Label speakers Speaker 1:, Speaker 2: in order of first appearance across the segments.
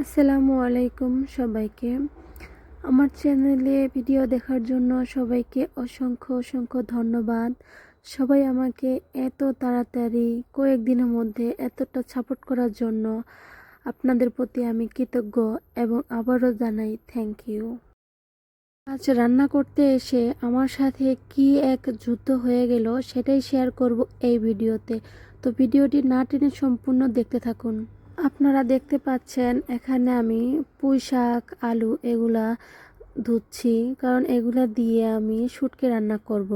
Speaker 1: আসসালামু আলাইকুম সবাইকে। আমার চ্যানেলে ভিডিও দেখার জন্য সবাইকে অসংখ্য অসংখ্য ধন্যবাদ। সবাই আমাকে এত তাড়াতাড়ি কয়েকদিনের মধ্যে এতটা সাপোর্ট করার জন্য আপনাদের প্রতি আমি কৃতজ্ঞ এবং আবারও জানাই থ্যাংক ইউ আজ রান্না করতে এসে আমার সাথে কি এক যুদ্ধ হয়ে গেল সেটাই শেয়ার করব এই ভিডিওতে। তো ভিডিওটি না টেনে সম্পূর্ণ দেখতে থাকুন। আপনারা দেখতে পাচ্ছেন এখানে আমি পুঁই শাক আলু এগুলা ধুচ্ছি, কারণ এগুলা দিয়ে আমি শুটকি রান্না করব।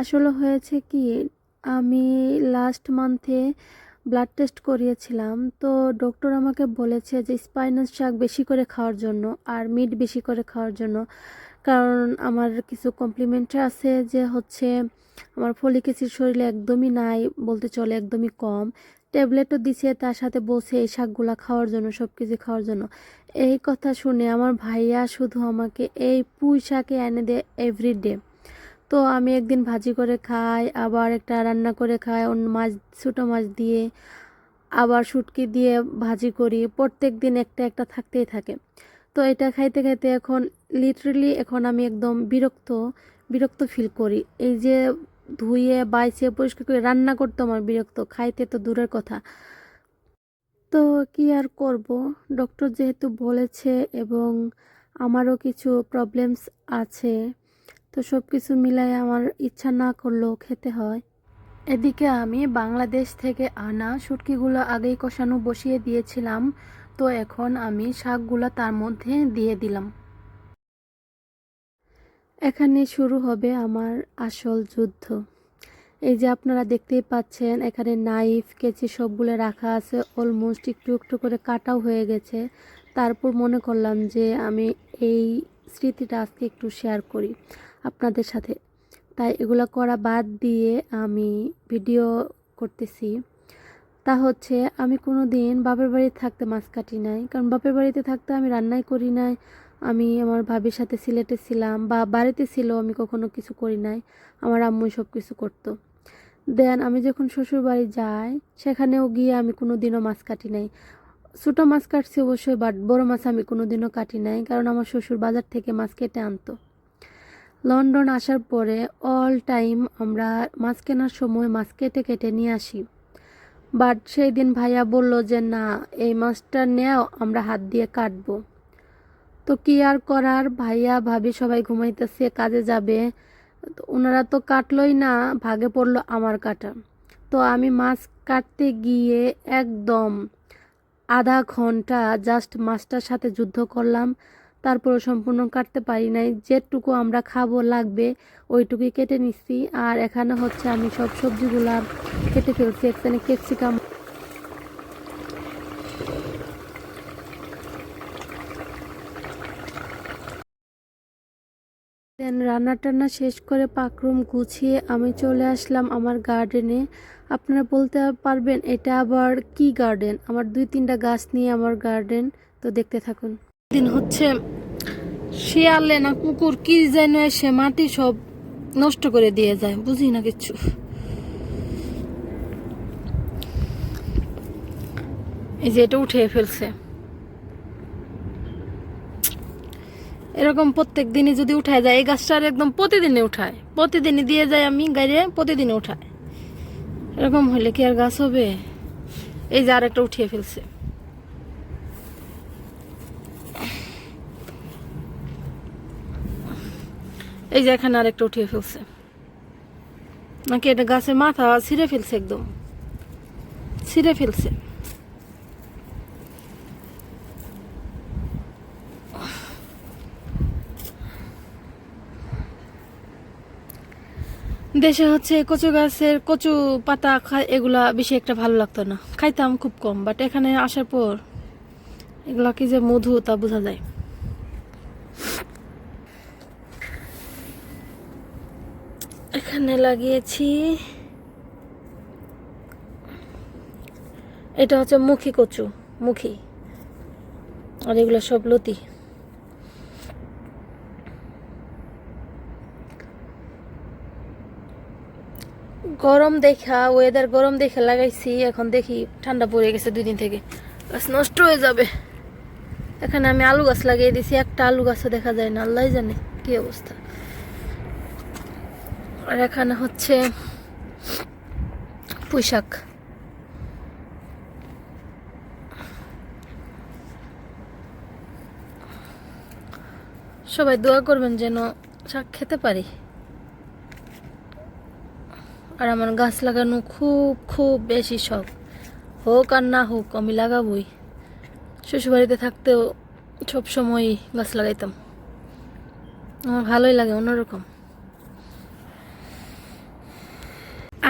Speaker 1: আসলে হয়েছে কি, আমি লাস্ট মান্থে ব্লাড টেস্ট করিয়েছিলাম, তো ডক্টর আমাকে বলেছে যে স্পাইনাস শাক বেশি করে খাওয়ার জন্য আর মিট বেশি করে খাওয়ার জন্য কারণ আমার কিছু কমপ্লিমেন্ট আছে যে হচ্ছে, আমার ফলিক অ্যাসিড শরীরে একদমই নাই, বলতে চলে একদমই কম ট্যাবলেটও দিছে, তার সাথে বসে এই শাকগুলা খাওয়ার জন্য সব কিছু খাওয়ার জন্য। এই কথা শুনে আমার ভাইয়া শুধু আমাকে এই পুঁই শাকে এনে দেয় এভরিডে তো আমি একদিন ভাজি করে খাই, আবার একটা রান্না করে খাই, অন্য মাছ, ছোটো মাছ দিয়ে আবার শুটকি দিয়ে ভাজি করি। প্রত্যেক দিন একটা একটা থাকতেই থাকে। তো এটা খাইতে খাইতে এখন লিটারেলি এখন আমি একদম বিরক্ত বিরক্ত ফিল করি। এই যে ধুয়ে, বাইছে, পরিষ্কার করে রান্না করতে আমার বিরক্ত। খাইতে তো দূরের কথা। তো কি আর করব? ডক্টর যেহেতু বলেছে এবং আমারও কিছু প্রবলেমস আছে, তো সব কিছু মিলাই আমার ইচ্ছা না করলেও খেতে হয়। এদিকে আমি বাংলাদেশ থেকে আনা শুটকিগুলো আগেই কষানো বসিয়ে দিয়েছিলাম, তো এখন আমি শাকগুলো তার মধ্যে দিয়ে দিলাম। এখানে শুরু হবে আমার আসল যুদ্ধ। এই যে আপনারা দেখতেই পাচ্ছেন, এখানে নাইফ, কেচি সবগুলো রাখা আছে অলমোস্ট একটু একটু করে কাটাও হয়ে গেছে। তারপর মনে করলাম যে আমি এই স্মৃতিটা আজকে একটু শেয়ার করি আপনাদের সাথে। তাই এগুলো করা বাদ দিয়ে আমি ভিডিও করতেছি। তা হচ্ছে, আমি কোনো দিন বাপের বাড়িতে থাকতে মাছ কাটি নাই, কারণ বাপের বাড়িতে থাকতে আমি রান্নাই করি নাই। আমি আমার ভাবির সাথে সিলেটে ছিলাম বা বাড়িতে ছিল, আমি কখনো কিছু করি নাই। আমার আম্মু সব কিছু করতো। দেন আমি যখন শ্বশুর বাড়ি যাই, সেখানেও গিয়ে আমি কোনো দিনও মাছ কাটি নাই। ছোটো মাছ কাটছি অবশ্যই বাট বড়ো মাছ আমি কোনো দিনও কাটি নাই, কারণ আমার শ্বশুর বাজার থেকে মাছ কেটে আনতো। লন্ডন আসার পরে অল টাইম আমরা মাছ কেনার সময় মাছ কেটে কেটে নিয়ে আসি। বাট সেই দিন ভাইয়া বলল যে, না, এই মাছটা নেও, আমরা হাত দিয়ে কাটবো। তো কি আর করার? ভাইয়া, ভাবি সবাই ঘুমাইতেছে, কাজে যাবে। তো ওনারা তো কাটলই না, ভাগে পড়ল আমার কাটা। তো আমি মাছ কাটতে গিয়ে একদম আধা ঘণ্টা জাস্ট মাছটার সাথে যুদ্ধ করলাম। তারপরে সম্পূর্ণ কাটতে পারি নাই। যেটুকু আমরা খাব লাগবে, ওইটুকুই কেটে নিচ্ছি। আর এখানে হচ্ছে আমি সব সবজিগুলা কেটে ফেলছি। এখানে ক্যাপসিকাম দেন রান্না টান্না শেষ করে পাকরুম গুছিয়ে আমি চলে আসলাম আমার গার্ডেনে। আপনারা বলতে পারবেন এটা আবার কি গার্ডেন? আমার দুই তিনটা গাছ নিয়ে আমার গার্ডেন। তো দেখতে থাকুন। দিন হচ্ছে শিয়ালে না কুকুর, কি যেন এসে মাটি সব নষ্ট করে দিয়ে যায়, বুঝি না কিচ্ছু এই যে এটা উঠে ফেলছে। এরকম প্রত্যেক দিনই যদি উঠায় যায়, এই গাছটার একদম প্রতিদিনে উঠায়। প্রতিদিনই দিয়ে যায় আমি গাড়ি প্রতিদিনে উঠায়। এরকম হলে কি আর গাছ হবে? এই যে আর একটা উঠিয়ে ফেলছে। এই যে এখানে আরেকটা উঠিয়ে ফেলছে। নাকি এটা গাছের মাথা ছিঁড়ে ফেলছে একদম? ছিঁড়ে ফেলছে। দেশে হচ্ছে কচু গাছের কচু পাতা এগুলা বেশি একটা ভালো লাগতো না। খাইতাম খুব কম বাট এখানে আসার পর এগুলা কি যে মধু তা বোঝা যায়। এখানে লাগিয়েছি, এটা হচ্ছে মুখী কচু, মুখী। আর এগুলো সব লতি। গরম দেখা ওয়েদার গরম দেখে লাগাইছি, এখন দেখি ঠান্ডা পড়ে গেছে দুই দিন থেকে। গাছ নষ্ট হয়ে যাবে। এখানে আমি আলু গাছ লাগিয়ে দিছি, একটা আলু গাছও দেখা যায় না আল্লাহ জানে কি অবস্থা। আর এখানে হচ্ছে পুঁইশাক সবাই দোয়া করবেন যেন শাক খেতে পারি। আর আমার গাছ লাগানো খুব খুব বেশি শখ। হোক আর না হোক, আমি লাগাবই। শ্বশুরবাড়িতে থাকতেও সব সময় গাছ লাগাইতাম। আমার ভালোই লাগে, অন্যরকম।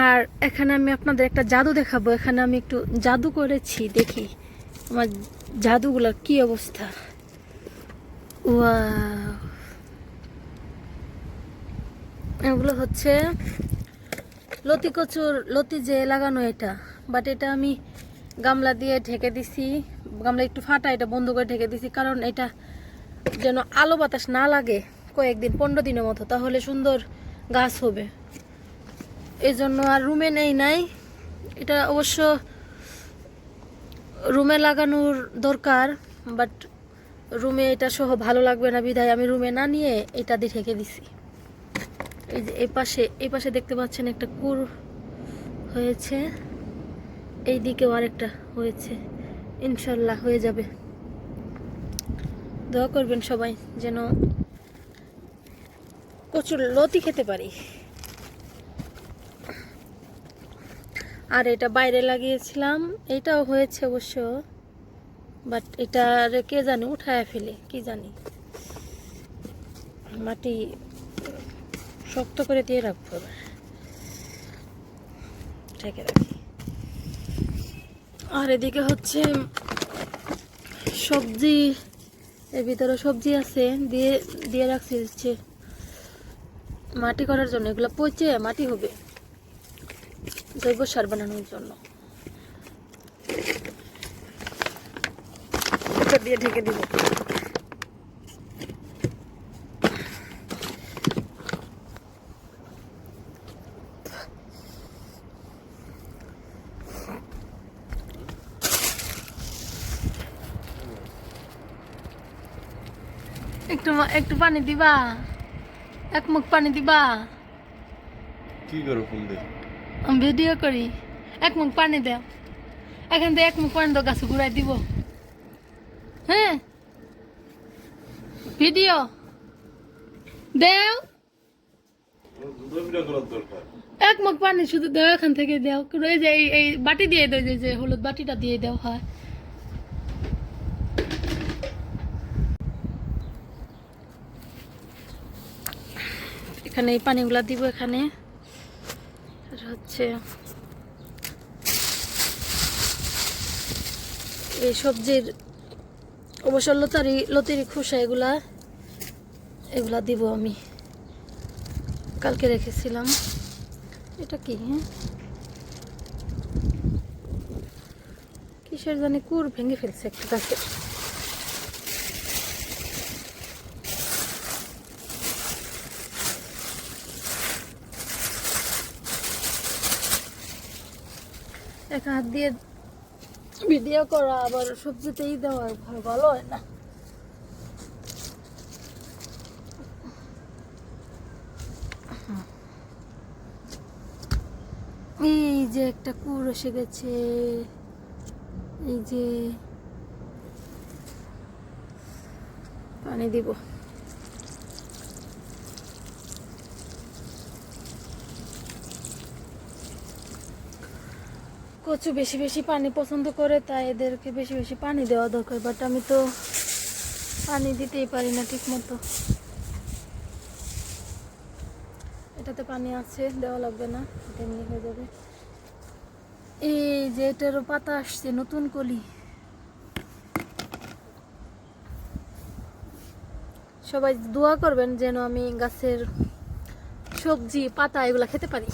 Speaker 1: আর এখানে আমি আপনাদের একটা জাদু দেখাবো। এখানে আমি একটু জাদু করেছি, দেখি আমার জাদুগুলোর কি অবস্থা। ওয়াও। এগুলো হচ্ছে লতি কচুর লতি যে লাগানো এটা বাট এটা আমি গামলা দিয়ে ঢেকে দিছি। গামলা একটু ফাটা, এটা বন্ধ করে ঢেকে দিছি, কারণ এটা যেন আলো বাতাস না লাগে কয়েকদিন, পনেরো দিনের মতো, তাহলে সুন্দর গাছ হবে। এই জন্য আর রুমে নেই নাই। এটা অবশ্য রুমে লাগানোর দরকার বাট রুমে এটা সহ ভালো লাগবে না বিধায় আমি রুমে না নিয়ে এটা দিয়ে ঢেকে দিছি। এই যে এই পাশে এই পাশে দেখতে পাচ্ছেন একটা কুর হয়েছে। এই দিকেও আরেকটা হয়েছে। ইনশাল্লাহ হয়ে যাবে। দোয়া করবেন সবাই যেন কচুর লতি খেতে পারি। আর এটা বাইরে লাগিয়েছিলাম। এটাও হয়েছে অবশ্য। বাট এটা কে জানি, উঠায় ফেলে, কি জানি। মাটি শক্ত করে দিয়ে রাখব এবার। ঢেকে রাখি। আর এদিকে হচ্ছে সবজি, এর ভিতরে সবজি আছে, দিয়ে দিয়ে রাখছি হচ্ছে মাটি করার জন্য। এগুলো পচে মাটি হবে। জৈব সার বানানোর জন্য। দিয়ে ঢেকে দিব। একটু একটু পানি দিবা? এক মুখ পানি দিবা?
Speaker 2: কি করো ফোন দিয়ে?
Speaker 1: আমি ভিডিও করি। এক মুখ পানি দাও। এখান থেকে এক মুখ পানি দাও গাছে ঘুরাই দিব। হ্যাঁ? ভিডিও? দেও। এক মুখ পানি শুধু দেও এখান থেকে দেও। এই যে এই বাটি দিয়ে দেও যে- যে হলুদ বাটিটা দিয়ে দেও হয়। এখানে, এই পানিগুলা দিব এখানে। আর হচ্ছে এই সবজির অবশ্য লতারি, লতির খোসা এগুলা এগুলা দিব আমি। কালকে রেখেছিলাম। এটা কি হ্যাঁ? কিসের জানি কুর ভেঙে ফেলছে একটা গাছে এক হাত দিয়ে ভিডিও করা, আবার সবজিতেই দেওয়া, ভালো- হয় না। এই যে একটা কুর এসে গেছে। এই যে পানি দিব। কচু বেশি বেশি পানি পছন্দ করে, তাই এদেরকে বেশি বেশি পানি দেওয়া দরকার বাট আমি তো পানি দিতেই পারি না ঠিক মতো এটাতে পানি আছে, দেওয়া লাগবে না, এটা এমনি হয়ে যাবে। এই যে এটারও পাতা আসছে, নতুন কলি। সবাই দোয়া করবেন যেন আমি গাছের সবজি, পাতা এগুলা খেতে পারি।